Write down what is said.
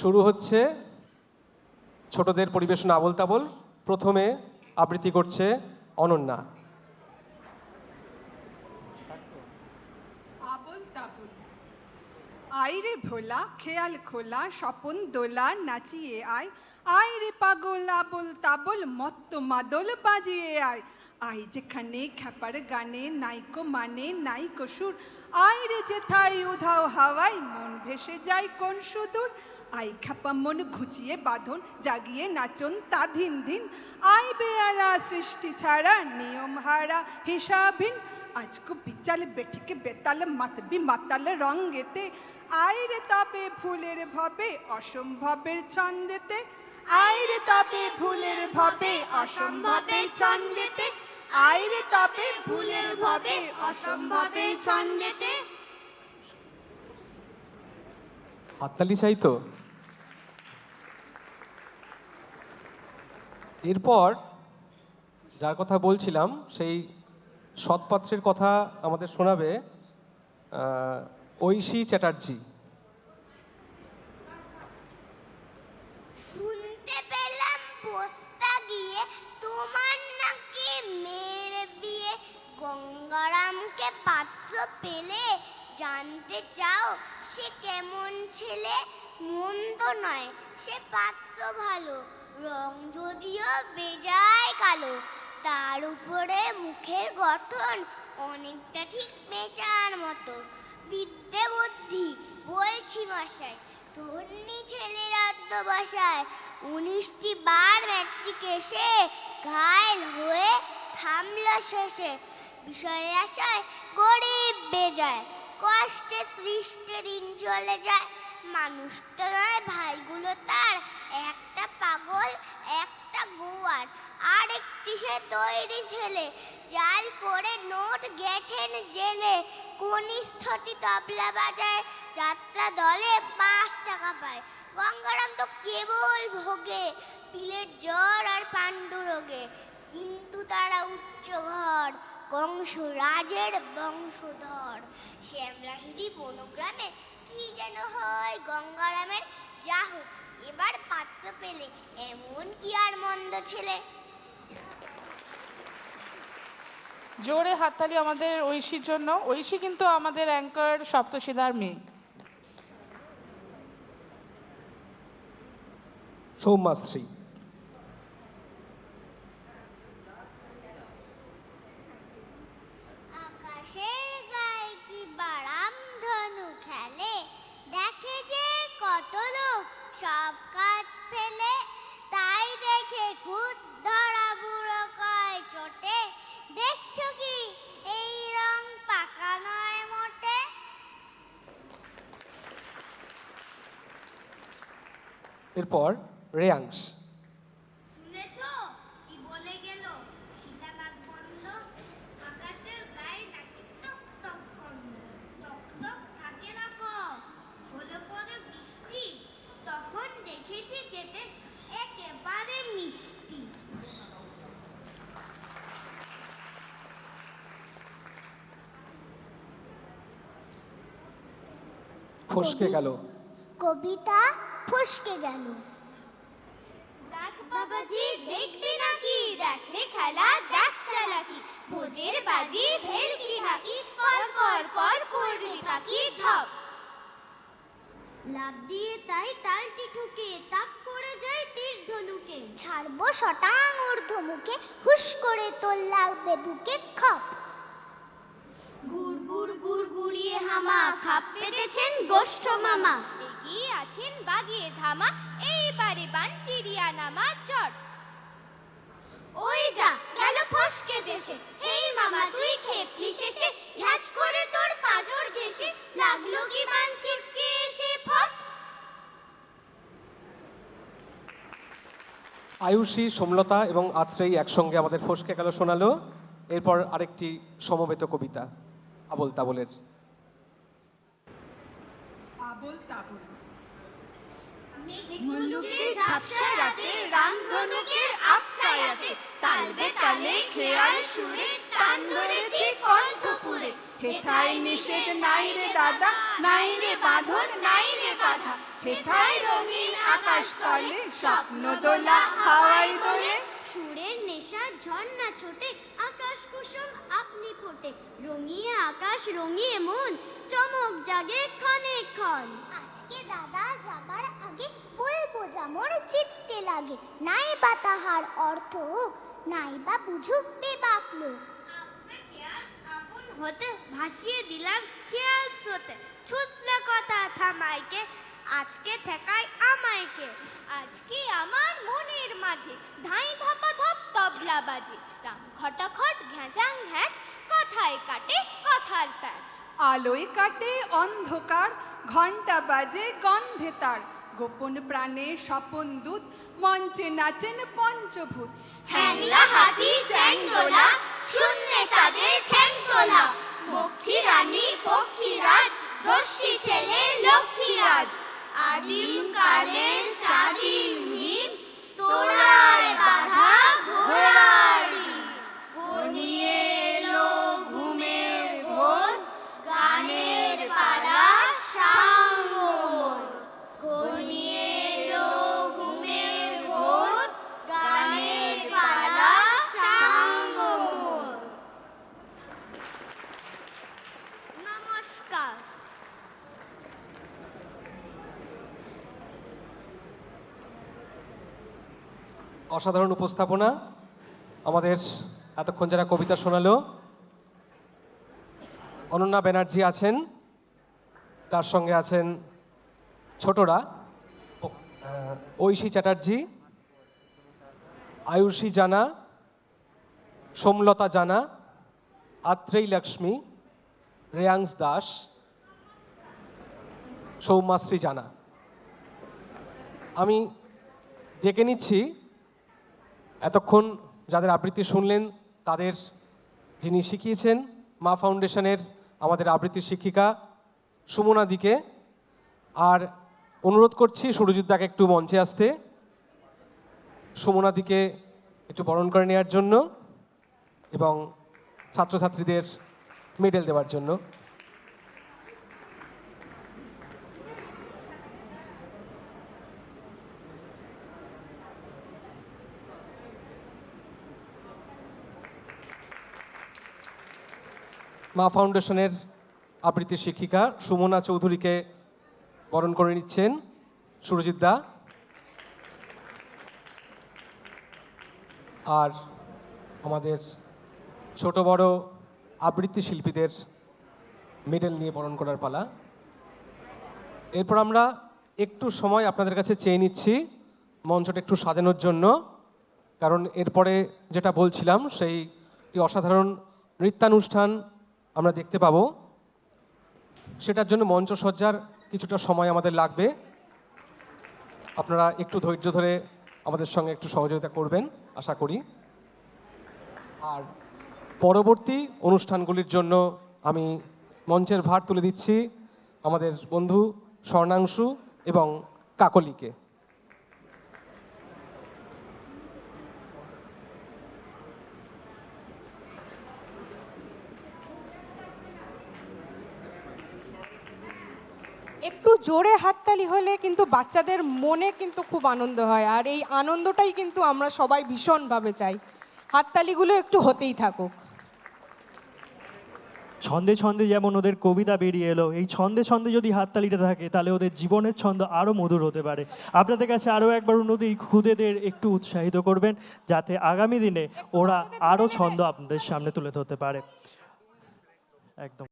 শুরু হচ্ছে ছোটদের পরিবেশনা আবল তাবল প্রথমে আবৃত্তি করছে অনন্যা। আইরে ভোলা, খেয়াল খোলা, স্বপন দোলা, নাচিয়ে আয়। আয় রে পাগল আবল তাবল মত্ত মাদল বাজিয়ে আয়। আই যেখানে খ্যাপার গানে, নাইকো মানে নাইকো সুর। আয় রে যেথায় উধাও হাওয়াই মন ভেসে যায় কোন সুদূর। আই খ্যাপা মন ঘুচিয়ে বাঁধন, জাগিয়ে নাচন তা ধিন ধিন আই বেয়ারা, সৃষ্টি ছাড়া, নিয়ম হারা হিসাবহীন আজকো বিচাল বেঠিকে বেতাল, মাতবি মাতাল রঙ্গেতে। আইরে তাপে ফুলের ভবে, অসম্ভবের ছন্দেতে। আইরে তাপে ফুলের ভবে, অসম্ভবের ছন্দেতে। আইরে তাপে ফুলের ভবে, অসম্ভবের ছন্দেতে। হাততালি চাই তো? এরপর যার কথা বলছিলাম, সেই সৎপাত্রের কথা আমাদের শোনাবে ঐশী চ্যাটার্জি। শুনতে পেলাম পোস্তা গিয়ে তোমার নাকি মেয়ের বিয়ে। গঙ্গারামকে পাত্র পেলে, জানতে চাও সে কেমন ছেলে? মন্দ নয়, সে পাত্র ভালো। রং যদিও বেজায় কালো, তার উপরে মুখের গঠন অনেকটা ঠিক মেচার মতো। বিদ্যে বুদ্ধি, বলছি মশাই, ধন্যী ছেলের অধ্যবসায় উনিশটি বার ম্যাট্রিক এসে ঘায়ল হয়ে থামল শেষে। বিষয়ে আসায় গরিব বেজায়, কষ্টে সৃষ্টে দিন চলে যায়। মানুষ তো নয় ভাইগুলো তার একটা পাগল একটা গোয়ার আর একটি সে তৈরি ছেলে জাল করে নোট গেছেন জেলে, কনিষ্ঠটি তবলা বাজায়, যাত্রা দলে পাঁচ টাকা পায়। গঙ্গারাম তো কেবল ভোগে পিলের জ্বর আর পাণ্ডু রোগে। কিন্তু তারা উচ্চ ঘর রাজের বংশধর। শ্যামলাহিরি বনগ্রামে কি যেন হয় গঙ্গারামের যা এবার পাত্র পেলে। এমন কি আর মন্দ ছেলে? জোরে হাততালি আমাদের ঐশীর জন্য। ঐশী কিন্তু আমাদের অ্যাঙ্কার সপ্তশিদার মেয়ে সৌমাশ্রী আকাশের গায়ে কি বারাম ধনু খেলে? দেখে যে কত লোক সব কাজ ফেলে। দেখছ কি? এই রং পাকা নয় মোটে। এরপর রেয়াংশ শুনেছো কি বলে গেল সীতা কাক বন্ধ আকাশের গায়ে নাকি টক টক গন্ধ টক টক থাকে না কম হলে পরে বৃষ্টি তখন দেখেছি যেতে একেবারে মিষ্টি ফসকে গেল। কবিতা ফসকে গেল। দেখ বাবাজি দেখবি নাকি? খেলা, দেখ চালাকি। ভোজের বাজি ভেলকি নাকি? পর পর পর ধপ। লাভ দিয়ে তাই তালটি ঠুকে, তাপ করে যায় তীর ধনুকে। ছাড়বো শটাং ঊর্ধ্ব মুখে হুশ করে তোর লাগবে বুকে খপ। গুড়িয়ে হামা খাপ পেতেছেন গোষ্ঠ মামা। এগিয়ে আছেন বাগিয়ে ধামা, এইবারে বাঞ্চিরিয়া নামা চট ওই যা, গেল ফসকে দেশে। হেই মামা, তুই খেপলি শেষে। ঘ্যাচ করে তোর পাজর ঘেসে লাগল কি বান ছিটকে এসে ফট? আয়ুষী, সোমলতা এবং আত্রেই একসঙ্গে আমাদের ফসকে গেল শোনালো। এরপর আরেকটি সমবেত কবিতা আবল তাবলের আবল তাবল। মুলুকের ঝাপসা রাতে রামধনুকের আবছায়াতে তালবে তালে খেয়াল সুরে টান ধরেছে কণ্ঠপুরে। হেথায় নিষেধ নাই রে দাদা, নাই রে বাঁধন, নাই রে বাধা। হেথায় রঙিন আকাশ তলে স্বপ্ন দোলা হাওয়াই দোলে সুরের নেশা ঝর্ণা ছোটে আকাশ কুসুম আপনি ফোটে রঙিয়ে আকাশ রঙিয়ে মন, চমক জাগে ক্ষণে আজকে দাদা যাবার আগে বলব যেমন চিত্তে লাগে। নাই বা তাহার অর্থ নাই বা বুঝুক বেবাক হতে ভাসিয়ে দিলাম খেয়াল স্রোতে। ছুটলে কথা থামাইকে, আজকে ঠেকাই আমাইকে আজকে আমার মনের মাঝে ধাই ধাপা ধপ তবলা বাজে। রাম খটাখট ঘ্যাঁচাং ঘ্যাঁচ কথায় কাটে কথার প্যাচ। আলোয় কাটে অন্ধকার ঘণ্টা বাজে গন্ধে তার। গোপন প্রাণে স্বপন দূত মঞ্চে নাচেন পঞ্চভূত। হ্যাংলা হাতি চ্যাংদোলা শূন্যে তাদের ঠ্যাং তোলা মক্ষী রানী পক্ষীরাজ দস্যি ছেলে লক্ষ্মীরাজ আদিম কালের স্বাধীন অসাধারণ উপস্থাপনা। আমাদের এতক্ষণ যারা কবিতা শোনালো, অনন্যা ব্যানার্জি আছেন, তার সঙ্গে আছেন ছোটরা ঐশী চ্যাটার্জি, আয়ুষী জানা, সোমলতা জানা আত্রেই লক্ষ্মী রেয়াংস দাস, সৌমাশ্রী জানা। আমি ডেকে নিচ্ছি এতক্ষণ যাদের আবৃত্তি শুনলেন, তাদের যিনি শিখিয়েছেন মা ফাউন্ডেশনের আমাদের আবৃত্তির শিক্ষিকা সুমনা দিকে। আর অনুরোধ করছি সুরজিৎদাকে একটু মঞ্চে আসতে। সুমনা দিকে একটু বরণ করে নেওয়ার জন্য এবং ছাত্রছাত্রীদের মেডেল দেওয়ার জন্য। মা ফাউন্ডেশনের আবৃত্তি শিক্ষিকা সুমনা চৌধুরীকে বরণ করে নিচ্ছেন সুরজিৎ দা। আর আমাদের ছোট বড় আবৃত্তি শিল্পীদের মেডেল নিয়ে বরণ করার পালা। এরপর আমরা একটু সময় আপনাদের কাছে চেয়ে নিচ্ছি মঞ্চটা একটু সাজানোর জন্য, কারণ এরপরে যেটা বলছিলাম, সেই অসাধারণ নৃত্যানুষ্ঠান আমরা দেখতে পাবো। সেটার জন্য মঞ্চসজ্জার কিছুটা সময় আমাদের লাগবে। আপনারা একটু ধৈর্য ধরে আমাদের সঙ্গে একটু সহযোগিতা করবেন, আশা করি। আর পরবর্তী অনুষ্ঠানগুলির জন্য আমি মঞ্চের ভার তুলে দিচ্ছি আমাদের বন্ধু স্বর্ণাংশু এবং কাকলিকে। একটু জোরে হাততালি হলে কিন্তু বাচ্চাদের মনে কিন্তু খুব আনন্দ হয় আর এই আনন্দটাই কিন্তু আমরা সবাই ভীষণভাবে চাই। হাততালিগুলো একটু হতেই থাকুক। ছন্দে ছন্দে যেমন ওদের কবিতা বেরিয়ে এলো এই ছন্দে ছন্দে যদি হাততালিটা থাকে তাহলে ওদের জীবনের ছন্দ আরও মধুর হতে পারে। আপনাদের কাছে আরও একবার উন্নতি এই খুদেদের একটু উৎসাহিত করবেন যাতে আগামী দিনে ওরা আরও ছন্দ আপনাদের সামনে তুলে ধরতে পারে। একদম।